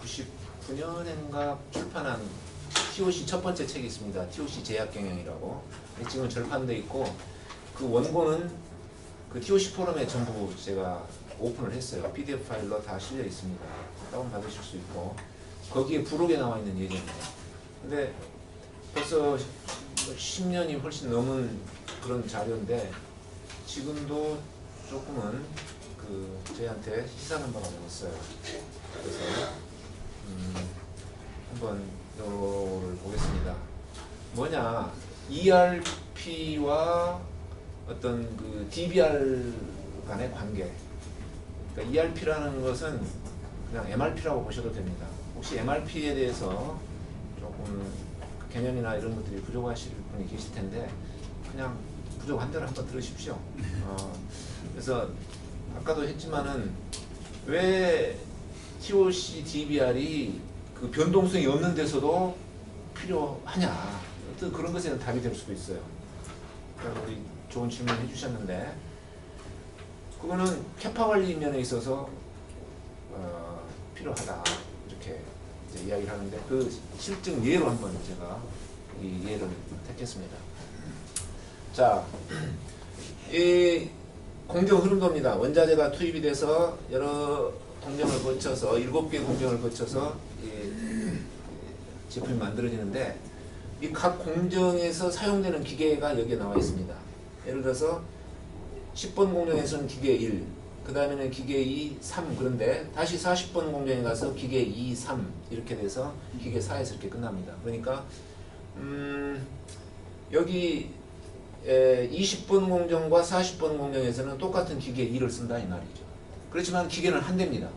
1999년인가 출판한 TOC 첫 번째 책이 있습니다. TOC 제약 경영이라고. 지금 절판돼 있고 그 원고는 그 TOC 포럼에 전부 제가 오픈을 했어요. PDF 파일로 다 실려 있습니다. 다운 받으실 수 있고 거기에 부록에 나와 있는 예제입니다. 근데 벌써 10년이 훨씬 넘은 그런 자료인데 지금도 조금은 그 저희한테 시사하는 바가 되었어요. 그래서 음, 한번 요거를 보겠습니다. 뭐냐 ERP와 어떤 그 DBR 간의 관계. 그러니까 ERP라는 것은 그냥 MRP라고 보셔도 됩니다. 혹시 MRP에 대해서 조금 그 개념이나 이런 것들이 부족하실 분이 계실 텐데 그냥 부족한 대로 한번 들으십시오. 어, 그래서 아까도 했지만은 왜 TOC, DBR이 그 변동성이 없는 데서도 필요하냐? 어떤 그런 것에는 답이 될 수도 있어요. 그러니까 우리 좋은 질문 해주셨는데 그거는 캐파 관리 면에 있어서 어, 필요하다 이렇게 이야기를 하는데 그 실증 예로 한번 제가 이 예를 택했습니다. 자, 이 공정 흐름도입니다. 원자재가 투입이 돼서 여러 공정을 거쳐서 일곱 개 공정을 거쳐서 이 제품이 만들어지는데 이 각 공정에서 사용되는 기계가 여기에 나와 있습니다. 예를 들어서 10번 공정에서는 기계 1, 그 다음에는 기계 2, 3 그런데 다시 40번 공정에 가서 기계 2, 3 이렇게 돼서 기계 4에서 이렇게 끝납니다. 그러니까 음, 여기 에, 20번 공정과 40번 공정에서는 똑같은 기계 2를 쓴다 이 말이죠. 그렇지만 기계는 한 대입니다.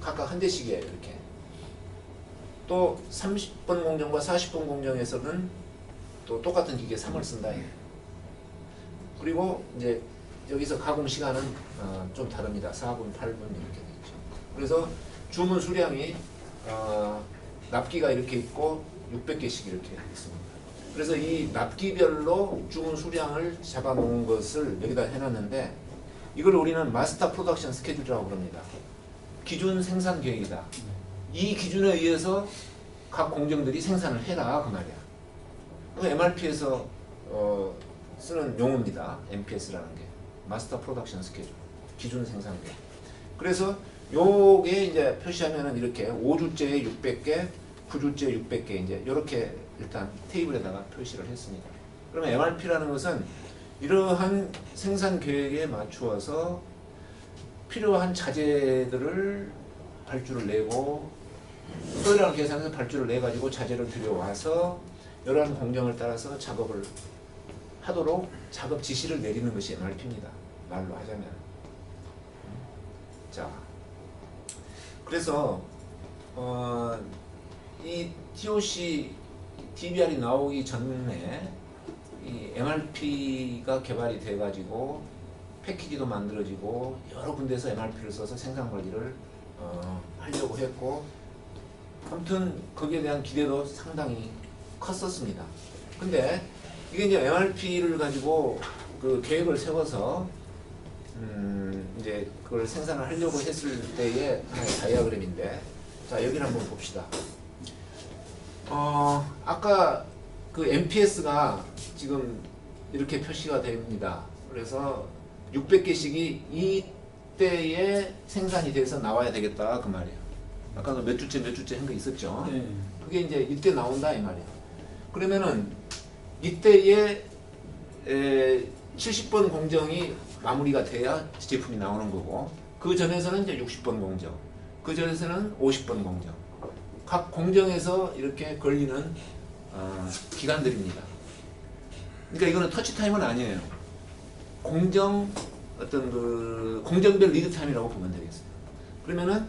각각 한 대씩이에요 이렇게. 또 30번 공정과 40번 공정에서는 또 똑같은 기계 3을 쓴다. 그리고 이제 여기서 가공 시간은 어, 좀 다릅니다. 4분, 8분 이렇게 되죠. 그래서 주문 수량이 어, 납기가 이렇게 있고 600개씩 이렇게 있습니다. 그래서 이 납기별로 주문 수량을 잡아놓은 것을 여기다 해놨는데 이걸 우리는 마스터 프로덕션 스케줄이라고 부릅니다. 기준 생산 계획이다. 이 기준에 의해서 각 공정들이 생산을 해라 그 말이야. 그 MRP에서 어, 쓰는 용어입니다. MPS라는 게 마스터 프로덕션 스케줄 기준 생산 계획. 그래서 요게 이제 표시하면은 이렇게 5주째에 600개, 9주째에 600개 이제 이렇게 일단 테이블에다가 표시를 했습니다. 그러면 MRP라는 것은 이러한 생산 계획에 맞추어서 필요한 자재들을 발주를 내고 소요량을 계산해서 발주를 내 가지고 자재를 들여와서 이러한 공정을 따라서 작업을 하도록 작업 지시를 내리는 것이 MRP입니다. 말로 하자면. 자, 그래서 어, 이 TOC, DBR이 나오기 전에 이 MRP가 개발이 돼가지고 패키지도 만들어지고 여러 군데서 MRP를 써서 생산 관리를 어, 하려고 했고 아무튼 거기에 대한 기대도 상당히 컸었습니다. 근데 이게 이제 MRP를 가지고 그 계획을 세워서 음 이제 그걸 생산을 하려고 했을 때의 다이아그램인데 자 여기를 한번 봅시다. 어 아까 그 MPS가 지금 이렇게 표시가 됩니다. 그래서 600개씩이 이때에 생산이 돼서 나와야 되겠다 그 말이에요. 아까 몇 주째 몇 주째 한 거 있었죠. 네. 그게 이제 이때 나온다 이 말이야. 그러면은 이때에 에, 70번 공정이 마무리가 돼야 제품이 나오는 거고 그 전에서는 이제 60번 공정, 그 전에서는 50번 공정. 각 공정에서 이렇게 걸리는 어, 기간들입니다. 그러니까 이거는 터치 타임은 아니에요. 공정 어떤 그 공정별 리드 타임이라고 보면 되겠어요. 그러면은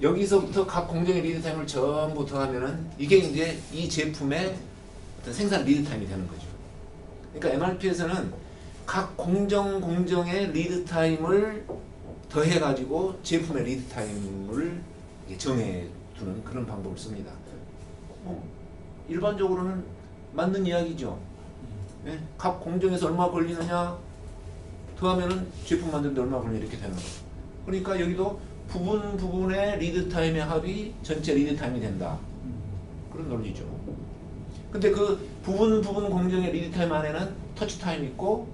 여기서부터 각 공정의 리드 타임을 전부 더하면은 이게 이제 이 제품의 어떤 생산 리드 타임이 되는 거죠. 그러니까 MRP에서는 각 공정 공정의 리드 타임을 더해 가지고 제품의 리드 타임을 이렇게 정해 두는 그런 방법을 씁니다. 뭐 일반적으로는 맞는 이야기죠. 예? 각 공정에서 얼마 걸리느냐 더하면은 제품 만드는데 얼마 걸리냐 이렇게 되는 거죠. 그러니까 여기도 부분 부분의 리드 타임의 합이 전체 리드 타임이 된다. 그런 논리죠. 근데 그 부분 부분 공정의 리드 타임 안에는 터치 타임 있고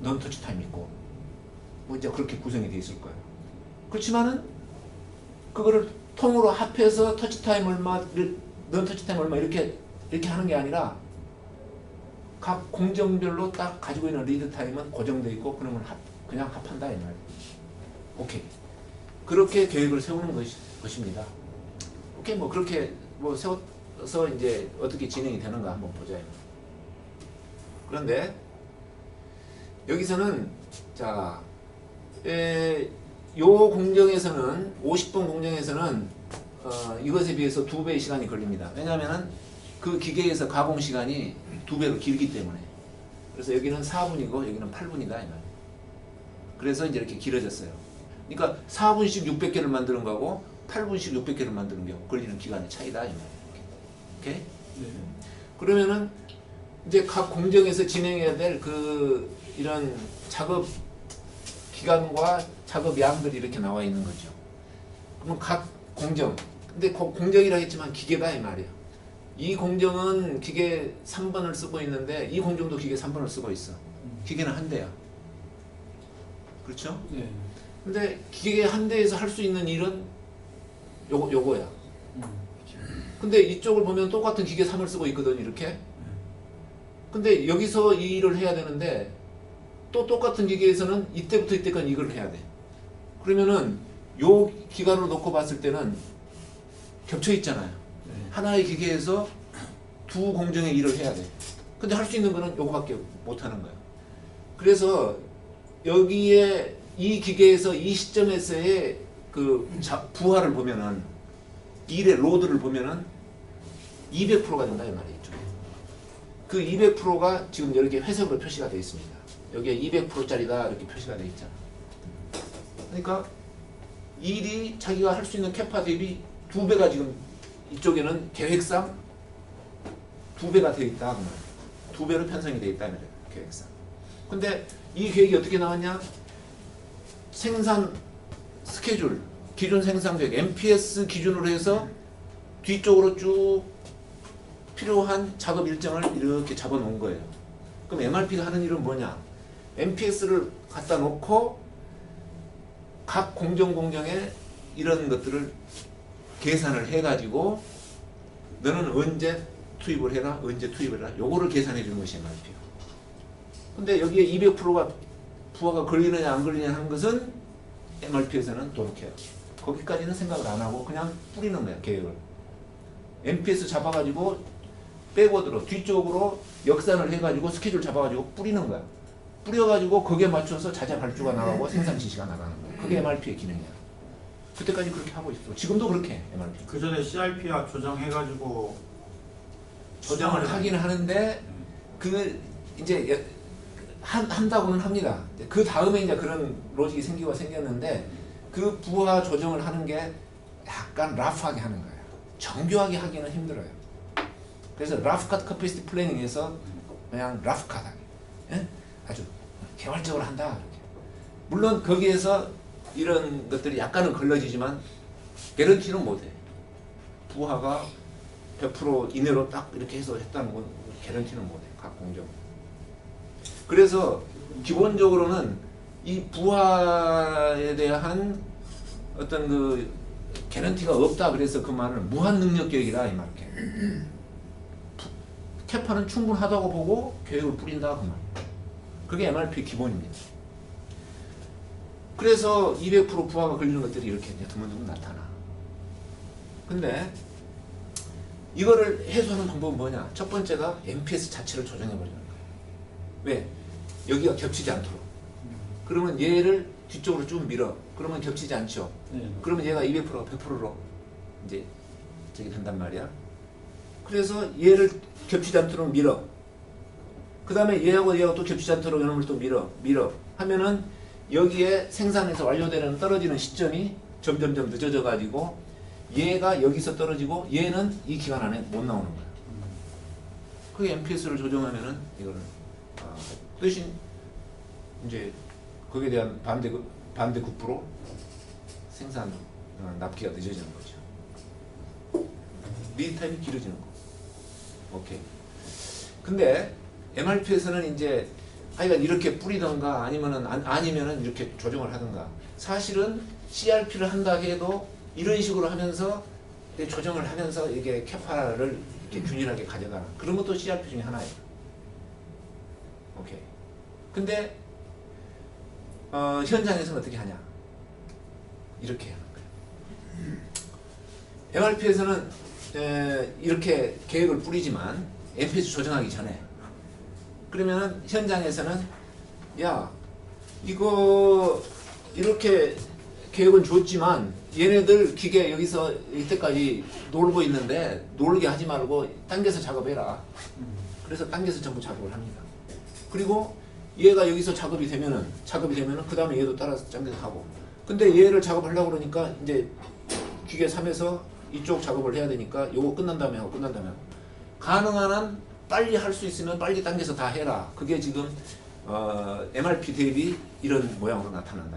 넌 터치 타임 있고 뭐 이제 그렇게 구성이 돼 있을 거예요. 그렇지만은 그거를 통으로 합해서 터치 타임 얼마, 넌 터치 타임 얼마 이렇게 이렇게 하는 게 아니라 각 공정별로 딱 가지고 있는 리드 타임은 고정돼 있고 그러면 합, 그냥 합한다 이 말. 오케이. 그렇게 계획을 세우는 것이, 것입니다. 오케이 뭐 그렇게 뭐 세워서 이제 어떻게 진행이 되는가 한번 보자. 그런데 여기서는 자, 에, 요 공정에서는 50분 공정에서는 어, 이것에 비해서 두 배의 시간이 걸립니다. 왜냐하면은 그 기계에서 가공 시간이 두 배로 길기 때문에. 그래서 여기는 4분이고 여기는 8분이다 이 말. 그래서 이제 이렇게 길어졌어요. 그러니까 4분씩 600개를 만드는 거하고 8분씩 600개를 만드는 게 걸리는 기간의 차이다 이 말. 오케이? 네. 그러면은 이제 각 공정에서 진행해야 될 그 이런 작업 기간과 작업 양들이 이렇게 나와 있는 거죠. 그러면 각 공정, 근데 고- 공정이라 했지만 기계가 이 말이야. 이 공정은 기계 3번을 쓰고 있는데 이 공정도 기계 3번을 쓰고 있어. 기계는 한 대야. 그렇죠? 네. 근데 기계 한 대에서 할 수 있는 일은 요거 요거야. 음. 근데 이쪽을 보면 똑같은 기계 3을 쓰고 있거든 이렇게 근데 여기서 이 일을 해야 되는데 또 똑같은 기계에서는 이때부터 이때까지 이걸 해야 돼 그러면은 요 기간으로 놓고 봤을 때는 겹쳐 있잖아요 네. 하나의 기계에서 두 공정의 일을 해야 돼 근데 할 수 있는 거는 요거밖에 못 하는 거야 그래서 여기에 이 기계에서 이 시점에서의 그 자- 부하를 보면은 일의 로드를 보면은 200%가 된다 이 말이에요. 이쪽에. 그 200%가 지금 이렇게 회색으로 표시가 되어 있습니다. 여기에 200%짜리다 이렇게 표시가 되어 있잖아. 그러니까 일이 자기가 할 수 있는 캐파 대비 두 배가 지금 이쪽에는 계획상 두 배가 되어 있다. 두 배로 편성이 되어 있다. 계획상. 근데 이 계획이 어떻게 나왔냐? 생산 스케줄, 기존 생산 계획, MPS 기준으로 해서 뒤쪽으로 쭉 필요한 작업 일정을 이렇게 잡아 놓은 거예요. 그럼 MRP가 하는 일은 뭐냐? MPS를 갖다 놓고 각 공정 공정에 이런 것들을 계산을 해가지고 너는 언제 투입을 해라, 언제 투입을 해라. 요거를 계산해 주는 것이 MRP예요. 근데 여기에 200%가 부하가 걸리느냐 안 걸리냐 하는 것은 MRP에서는 도록해요. 거기까지는 생각을 안 하고 그냥 뿌리는 거야 계획을. MPS 잡아가지고 백워드로 뒤쪽으로 역산을 해가지고 스케줄 잡아가지고 뿌리는 거야. 뿌려가지고 거기에 맞춰서 자재 발주가 나가고 생산 지시가 나가는 거야. 그게 MRP의 기능이야. 그때까지 그렇게 하고 있어. 지금도 그렇게 해, MRP. 그 전에 CRP와 조정해가지고 조정을 하긴 하는데 그 이제 여- 한, 한다고는 합니다. 그 다음에 이제 그런 로직이 생기고 생겼는데 그 부하 조정을 하는 게 약간 라프하게 하는 거예요. 정교하게 하기는 힘들어요. 그래서 라프컷 커피시티 플래닝에서 그냥 라프컷하게 예? 아주 개발적으로 한다. 이렇게. 물론 거기에서 이런 것들이 약간은 걸러지지만 개런티는 못해. 부하가 100% 이내로 딱 이렇게 해서 했다는 건 개런티는 못해. 각 공정. 그래서 기본적으로는 이 부하에 대한 어떤 그 개런티가 없다 그래서 그 말을 무한 능력 계획이다 이 말이야. 캐파는 충분하다고 보고 계획을 뿌린다 그 말. 그게 MRP 기본입니다. 그래서 200% 부하가 걸리는 것들이 이렇게 이제 드문드문 나타나. 근데 이거를 해소하는 방법은 뭐냐? 첫 번째가 MPS 자체를 조정해 버리는 거예요. 왜? 여기가 겹치지 않도록. 그러면 얘를 뒤쪽으로 쭉 밀어. 그러면 겹치지 않죠. 네. 그러면 얘가 200%가 100%로 이제 저기 된단 말이야. 그래서 얘를 겹치지 않도록 밀어. 그 다음에 얘하고 얘하고 또 겹치지 않도록 이놈을 또 밀어. 밀어. 하면은 여기에 생산에서 완료되는 떨어지는 시점이 점점점 늦어져 가지고 얘가 여기서 떨어지고 얘는 이 기간 안에 못 나오는 거야. 그게 MPS를 조정하면은 이거는 아, 그 대신 이제 거기에 대한 반대 그- 반대 9% 생산 어, 납기가 늦어지는 거죠. 리드 타임이 길어지는 거. 오케이. 근데 MRP에서는 이제 하여간 이렇게 뿌리던가 아니면은 안- 아니면은 이렇게 조정을 하던가 사실은 CRP를 한다 해도 이런 식으로 하면서 조정을 하면서 이게 캐파를 이렇게 균일하게 가져가는 그런 것도 CRP 중에 하나예요. 오케이. 근데 어, 현장에서는 어떻게 하냐? 이렇게 하는 거예요. MRP에서는 이렇게 계획을 뿌리지만 MPS 조정하기 전에 그러면은 현장에서는 야 이거 이렇게 계획은 줬지만 얘네들 기계 여기서 이때까지 놀고 있는데 놀게 하지 말고 당겨서 작업해라. 그래서 당겨서 전부 작업을 합니다. 그리고 얘가 여기서 작업이 되면은 작업이 되면은 그 다음에 얘도 따라서 당겨서 하고. 근데 얘를 작업하려고 그러니까 이제 기계 3에서 이쪽 작업을 해야 되니까 요거 끝난 다음에 하고 끝난 다음에 하고. 가능한 한 빨리 할 수 있으면 빨리 당겨서 다 해라. 그게 지금 어, MRP 대비 이런 모양으로 나타난다.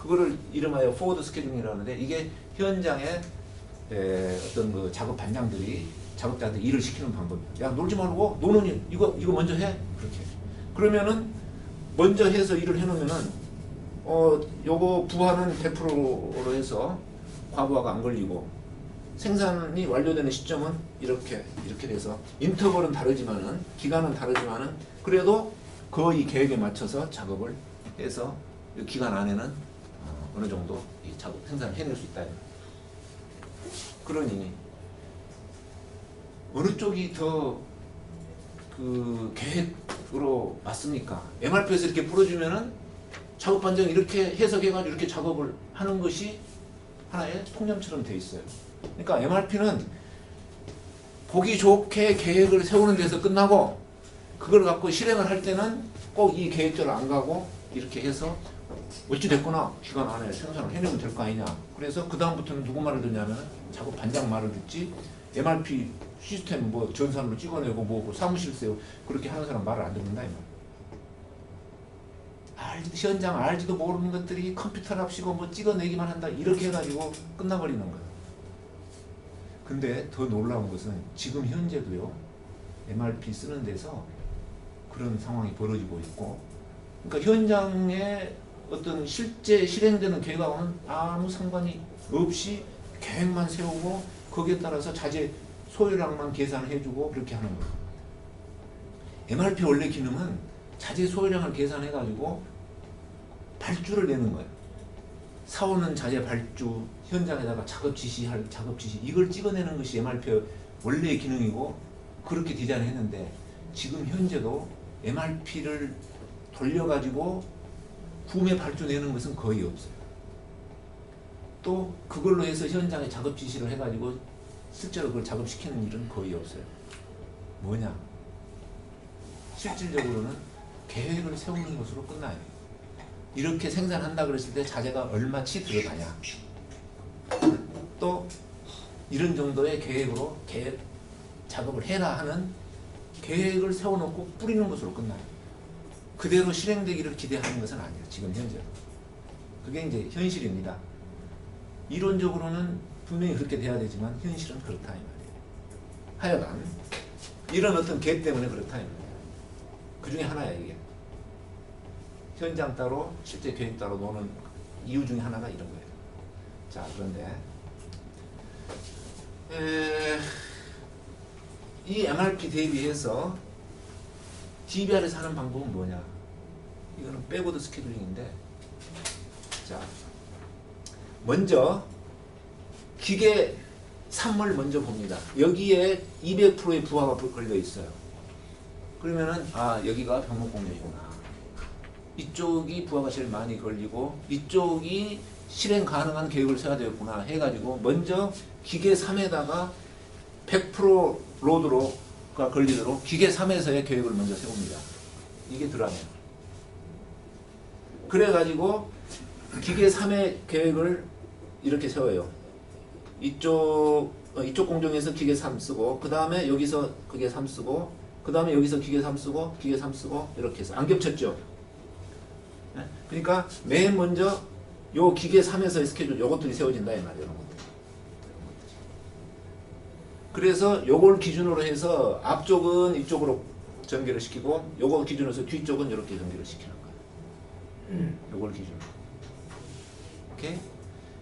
그거를 이름하여 포워드 스케줄링이라는데 이게 현장에 에, 어떤 그 작업 반장들이 작업자한테 일을 시키는 방법이야. 야 놀지 말고 노는 일 이거 이거 먼저 해 그렇게. 그러면은 먼저 해서 일을 해놓으면은 어 요거 부하는 100%로 해서 과부하가 안 걸리고 생산이 완료되는 시점은 이렇게 이렇게 돼서 인터벌은 다르지만은 기간은 다르지만은 그래도 거의 계획에 맞춰서 작업을 해서 이 기간 안에는 어, 어느 정도 이 작업 생산을 해낼 수 있다. 그러니 어느 쪽이 더 그 계획으로 맞습니까? MRP에서 이렇게 풀어주면은 작업 반장 이렇게 해석해가지고 이렇게 작업을 하는 것이 하나의 통념처럼 돼 있어요. 그러니까 MRP는 보기 좋게 계획을 세우는 데서 끝나고 그걸 갖고 실행을 할 때는 꼭 이 계획대로 안 가고 이렇게 해서 어찌 됐거나 기간 안에 생산을 해내면 될 거 아니냐. 그래서 그 다음부터는 누구 말을 듣냐면 작업 반장 말을 듣지 MRP 시스템 뭐 전산으로 찍어내고 뭐 사무실 세우 그렇게 하는 사람 말을 안 듣는다 이 말. 알지도 현장 알지도 모르는 것들이 컴퓨터랍시고 뭐 찍어내기만 한다 이렇게 해가지고 끝나버리는 거야. 근데 더 놀라운 것은 지금 현재도요 MRP 쓰는 데서 그런 상황이 벌어지고 있고 그러니까 현장에 어떤 실제 실행되는 계획하고는 아무 상관이 없이 계획만 세우고 거기에 따라서 자재 소요량만 계산해주고 그렇게 하는 거예요. MRP 원래 기능은 자재 소요량을 계산해가지고 발주를 내는 거예요. 사오는 자재 발주, 현장에다가 작업 지시할 작업 지시 이걸 찍어내는 것이 MRP의 원래의 기능이고 그렇게 디자인했는데 지금 현재도 MRP를 돌려가지고 구매 발주 내는 것은 거의 없어요. 또 그걸로 해서 현장에 작업 지시를 해가지고 실제로 그걸 작업시키는 일은 거의 없어요. 뭐냐? 실질적으로는 계획을 세우는 것으로 끝나요. 이렇게 생산한다 그랬을 때 자재가 얼마치 들어가냐. 또 이런 정도의 계획으로 계획 작업을 해라 하는 계획을 세워놓고 뿌리는 것으로 끝나요. 그대로 실행되기를 기대하는 것은 아니에요. 지금 현재. 그게 이제 현실입니다. 이론적으로는 분명히 그렇게 돼야 되지만 현실은 그렇다 이 말이에요. 하여간 이런 어떤 계 때문에 그렇다 이 말이에요. 그 중에 하나야 이게. 현장 따로 실제 계획 따로 노는 이유 중에 하나가 이런 거예요. 자 그런데 에, 이 MRP 대비해서 DBR에서 하는 방법은 뭐냐? 이거는 백워드 스케줄링인데 자 먼저 기계 3을 먼저 봅니다. 여기에 200%의 부하가 걸려 있어요. 그러면은 아 여기가 병목공략이구나. 이쪽이 부하가 제일 많이 걸리고 이쪽이 실행 가능한 계획을 세워야 되겠구나 해가지고 먼저 기계 3에다가 100% 로드로가 걸리도록 기계 3에서의 계획을 먼저 세웁니다. 이게 드라마예요. 그래가지고 기계 3의 계획을 이렇게 세워요. 이쪽 어, 이쪽 공정에서 기계 3 쓰고 그 다음에 여기서 기계 3 쓰고 그 다음에 여기서 기계 3 쓰고 기계 3 쓰고 이렇게 해서 안 겹쳤죠. 네? 그러니까 맨 먼저 요 기계 3에서의 스케줄 요것들이 세워진다 이 말이에요. 그래서 요걸 기준으로 해서 앞쪽은 이쪽으로 전개를 시키고 요거 기준으로 해서 뒤쪽은 이렇게 전개를 시키는 거예요. 요걸 기준으로. 오케이?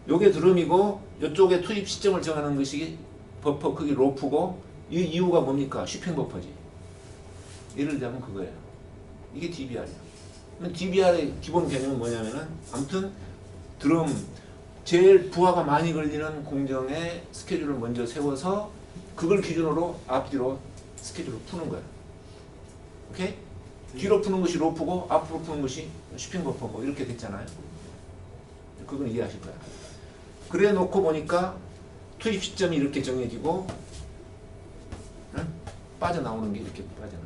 요게 드럼이고 요쪽에 투입 시점을 정하는 것이 버퍼 크기 로프고 이 이유가 뭡니까? 쉬핑 버퍼지. 예를 들자면 그거예요. 이게 DBR이야. DBR의 기본 개념은 뭐냐면은 아무튼 드럼 제일 부하가 많이 걸리는 공정의 스케줄을 먼저 세워서 그걸 기준으로 앞뒤로 스케줄을 푸는 거야. 오케이? 뒤로 푸는 것이 로프고 앞으로 푸는 것이 쉬핑 버퍼고 이렇게 됐잖아요. 그건 이해하실 거야. 그래 놓고 보니까 투입 시점이 이렇게 정해지고 응? 빠져나오는 게 이렇게 거야.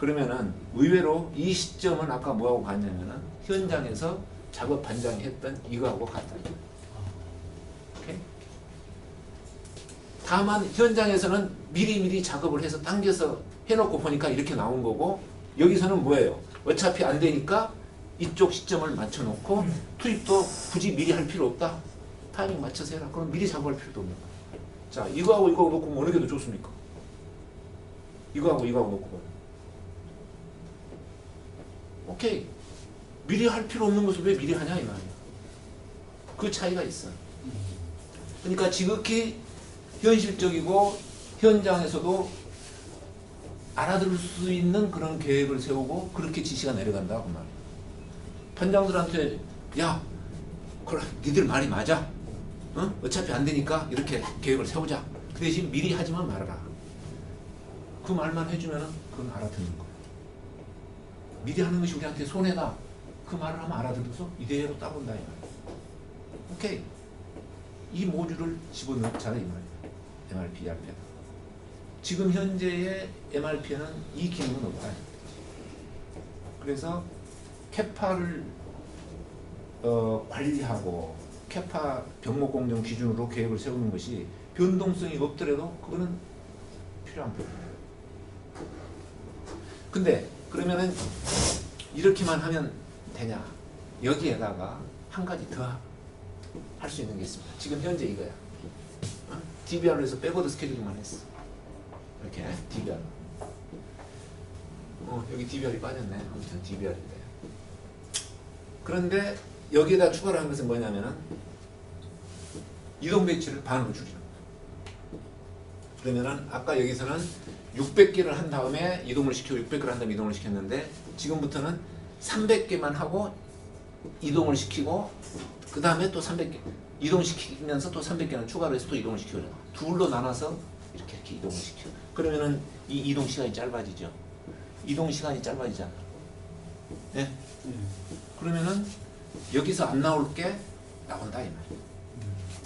그러면은 의외로 이 시점은 아까 뭐하고 같냐면은 현장에서 작업 반장이 했던 이거하고 같다. 오케이? 다만 현장에서는 미리미리 작업을 해서 당겨서 해놓고 보니까 이렇게 나온 거고 여기서는 뭐예요? 어차피 안 되니까 이쪽 시점을 맞춰놓고 투입도 굳이 미리 할 필요 없다. 타이밍 맞춰서 해라. 그럼 미리 작업할 필요도 없는 거야. 자, 이거하고 이거 놓고 어느 게 더 좋습니까? 이거하고 이거하고 놓고. 오케이. 미리 할 필요 없는 것을 왜 미리 하냐 이 말이야. 그 차이가 있어. 그러니까 지극히 현실적이고 현장에서도 알아들을 수 있는 그런 계획을 세우고 그렇게 지시가 내려간다 그 말이야. 편장들한테 야, 그래, 니들 말이 맞아. 어? 어차피 안 되니까 이렇게 계획을 세우자. 그 대신 미리 하지만 말아라. 그 말만 해주면은 그건 알아듣는 거야. 미리 하는 것이 우리한테 손해다. 그 말을 하면 알아들어서 이대로 따본다 이 말이야. 오케이. 이 모듈을 집어넣자 이 말이야. MRP, ERP에다. 지금 현재의 MRP에는 이 기능은 없다. 그래서 캐파를 어, 관리하고 캐파 병목 공정 기준으로 계획을 세우는 것이 변동성이 없더라도 그거는 필요한 부분이에요. 근데 그러면은 이렇게만 하면 되냐? 여기에다가 한 가지 더 할 수 있는 게 있습니다. 지금 현재 이거야. 어? DBR에서 백워드 스케줄만 했어. 이렇게 DBR. 어, 여기 DBR이 빠졌네. 아무튼 DBR인데. 그런데 여기에다 추가를 한 것은 뭐냐면은 이동 배치를 반으로 줄이는. 그러면은 아까 여기서는 600개를 한 다음에 이동을 시키고 600개를 한 다음에 이동을 시켰는데 지금부터는 300개만 하고 이동을 시키고 그 다음에 또 300개 이동시키면서 또 300개는 추가로 해서 또 이동을 시켜요. 둘로 나눠서 이렇게 이렇게 이동을 시켜. 그러면은 이 이동 시간이 짧아지죠. 이동 시간이 짧아지잖아. 네? 그러면은 여기서 안 나올 게 나온다 이 말이야.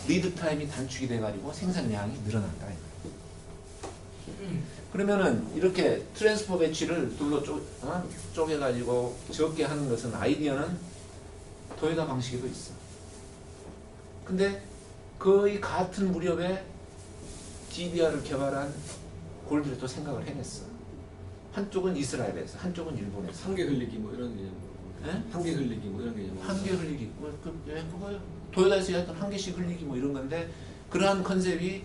리드 타임이 단축이 돼가지고 생산량이 늘어난다 이 말이야. 그러면은 이렇게 트랜스포 배치를 둘로 쪼, 어? 쪼개가지고 적게 하는 것은 아이디어는 도요다 방식에도 있어. 근데 거의 같은 무렵에 DBR을 개발한 골드를 또 생각을 해냈어. 한쪽은 이스라엘에서, 한쪽은 일본에서. 한개 흘리기 뭐 이런 개념. 예? 한개 흘리기 뭐 이런 개념. 한개 흘리기, 뭐, 그, 예, 그거요. 도요다에서 했던 한 개씩 흘리기 뭐 이런 건데 그러한 컨셉이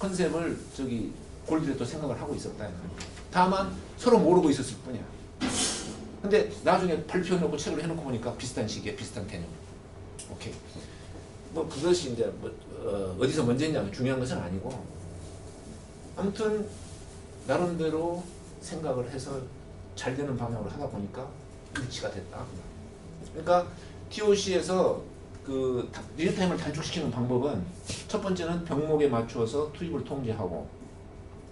컨셉을 저기 골드에 또 생각을 하고 있었다. 다만 서로 모르고 있었을 뿐이야. 근데 나중에 발표해놓고 책을 해놓고 보니까 비슷한 시기에 비슷한 개념. 오케이. 뭐 그것이 이제 뭐 어, 어디서 먼저 했냐 중요한 것은 아니고 아무튼 나름대로 생각을 해서 잘 되는 방향으로 하다 보니까 일치가 됐다. 그러니까 TOC에서 그 다- 리얼타임을 단축시키는 방법은 첫 번째는 병목에 맞추어서 투입을 통제하고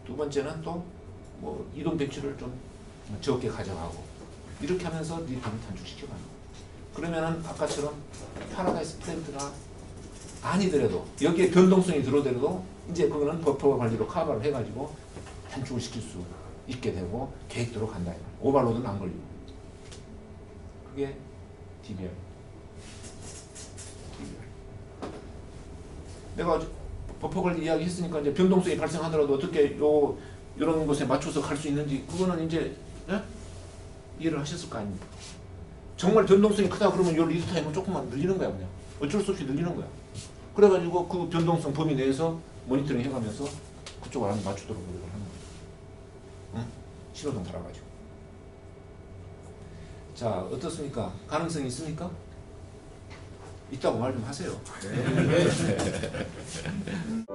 두 번째는 또 뭐 이동 배치를 좀 적게 가져가고 이렇게 하면서 리얼타임을 단축시켜가는. 그러면은 아까처럼 파라다이스 플랜트가 아니더라도 여기에 변동성이 들어오더라도 이제 그거는 버퍼 관리로 커버를 해가지고 단축을 시킬 수 있게 되고 계획대로 간다. 오버로드는 안 걸리고. 그게. DBR. 내가 어제 버퍼 관리 이야기 했으니까 이제 변동성이 발생하더라도 어떻게 요 이런 곳에 맞춰서 갈 수 있는지 그거는 이제 예? 이해를 하셨을 거 아닙니까? 정말 변동성이 크다 그러면 요 리드 타임을 조금만 늘리는 거야 그냥 어쩔 수 없이 늘리는 거야 그래가지고 그 변동성 범위 내에서 모니터링 해가면서 그쪽을 안 맞추도록 노력을 하는 거야 응? 신호등 달아가지고 자 어떻습니까? 가능성이 있습니까? 있다고 말 좀 하세요